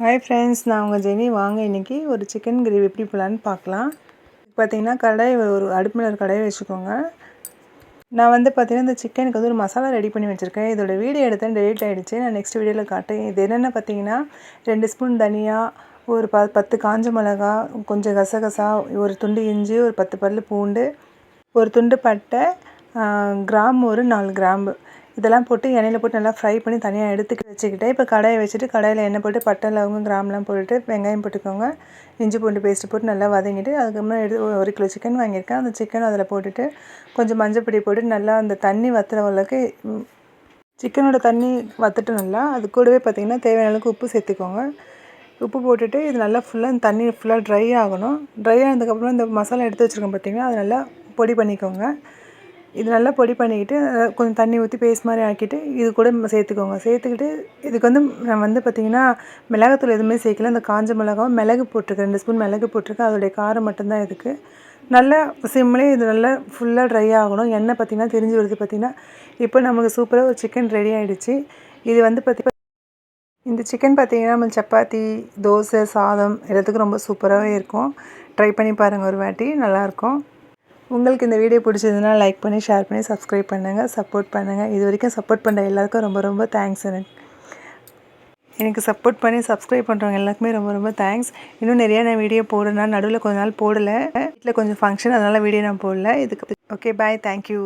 Hi friends நான் உங்கள் Jenny. வாங்க இன்றைக்கி ஒரு சிக்கன் கிரேவி எப்படி போகலான்னு பார்க்கலாம். பார்த்தீங்கன்னா கடை ஒரு அடுப்பு மேலே ஒரு கடையை வச்சுக்கோங்க. நான் வந்து பார்த்தீங்கன்னா இந்த சிக்கனுக்கு வந்து ஒரு மசாலா ரெடி பண்ணி வச்சுருக்கேன். இதோட வீடியோ எடுத்தேன் டெலிட் ஆகிடுச்சு நான் நெக்ஸ்ட் வீடியோவில் காட்டேன் இது என்னென்ன பார்த்தீங்கன்னா ரெண்டு ஸ்பூன் தனியா ஒரு ப பத்து காஞ்ச மிளகா கொஞ்சம் கசகசா ஒரு துண்டு இஞ்சி ஒரு பத்து பல் பூண்டு ஒரு துண்டு பட்டை கிராம்பு ஒரு நாலு கிராம்பு. இதெல்லாம் போட்டு எண்ணெயில் போட்டு நல்லா ஃப்ரை பண்ணி தனியாக எடுத்து வச்சுக்கிட்டேன். இப்போ கடாயை வச்சுட்டு கடாயில் எண்ணெய் போட்டு பட்டை லவங்கம் கிராம்லாம் போட்டுட்டு வெங்காயம் போட்டுக்கோங்க. இஞ்சி பூண்டு பேஸ்ட்டு போட்டு நல்லா வதங்கிட்டு அதுக்கப்புறம் எடுத்து ஒரு கிலோ சிக்கன் வாங்கியிருக்கேன். அந்த சிக்கன் அதில் போட்டுட்டு கொஞ்சம் மஞ்சள் பொடி போட்டு நல்லா அந்த தண்ணி வத்துற அளவுக்கு சிக்கனோட தண்ணி வத்துட்டு நல்லா அது கூடவே பார்த்திங்கன்னா தேவையான அளவுக்கு உப்பு சேர்த்துக்கோங்க. உப்பு போட்டுட்டு இது நல்லா ஃபுல்லாக இந்த தண்ணி ஃபுல்லாக ட்ரை ஆகணும். ட்ரை ஆனதுக்கப்புறம் இந்த மசாலா எடுத்து வச்சுருக்கோம் பார்த்திங்கன்னா அது நல்லா பொடி பண்ணிக்கோங்க. இது நல்லா பொடி பண்ணிக்கிட்டு கொஞ்சம் தண்ணி ஊற்றி பேஸ்ட் மாதிரி ஆக்கிட்டு இது கூட சேர்த்துக்கோங்க. சேர்த்துக்கிட்டு இதுக்கு வந்து நான் வந்து பார்த்திங்கன்னா மிளகாத்தூள் எதுவுமே சேர்க்கல. அந்த காஞ்ச மிளகாவும் மிளகு போட்டிருக்கேன். ரெண்டு ஸ்பூன் மிளகு போட்டிருக்கேன். அதோடைய காரம் மட்டும்தான் இதுக்கு. நல்லா சிம்லேயே இது நல்லா ஃபுல்லாக ட்ரை ஆகணும். எண்ணெய் பார்த்திங்கன்னா தெரிஞ்சு வருது பார்த்திங்கன்னா இப்போ நமக்கு சூப்பராக ஒரு சிக்கன் ரெடி ஆகிடுச்சு இது வந்து பார்த்திங்கன்னா இந்த சிக்கன் பார்த்திங்கன்னா நம்ம சப்பாத்தி தோசை சாதம் எல்லாத்துக்கும் ரொம்ப சூப்பராகவே இருக்கும். ட்ரை பண்ணி பாருங்கள் ஒரு வாட்டி. நல்லாயிருக்கும் உங்களுக்கு இந்த வீடியோ பிடிச்சதுன்னா லைக் பண்ணி ஷேர் பண்ணி சப்ஸ்கிரைப் பண்ணுங்கள் சப்போர்ட் பண்ணுங்கள் இது வரைக்கும் சப்போர்ட் பண்ணுற எல்லாருக்கும் ரொம்ப ரொம்ப தேங்க்ஸ் எனக்கு எனக்கு சப்போர்ட் பண்ணி சப்ஸ்கிரைப் பண்ணுறவங்க எல்லாருக்குமே ரொம்ப ரொம்ப தேங்க்ஸ் இன்னும் நிறையா நான் வீடியோ போடுறேன் நடுவில் கொஞ்ச நாள் போடலை. வீட்டில் கொஞ்சம் ஃபங்க்ஷன் அதனால் வீடியோ நான் போடல. இதுக்கு ஓகே பாய் தேங்க்யூ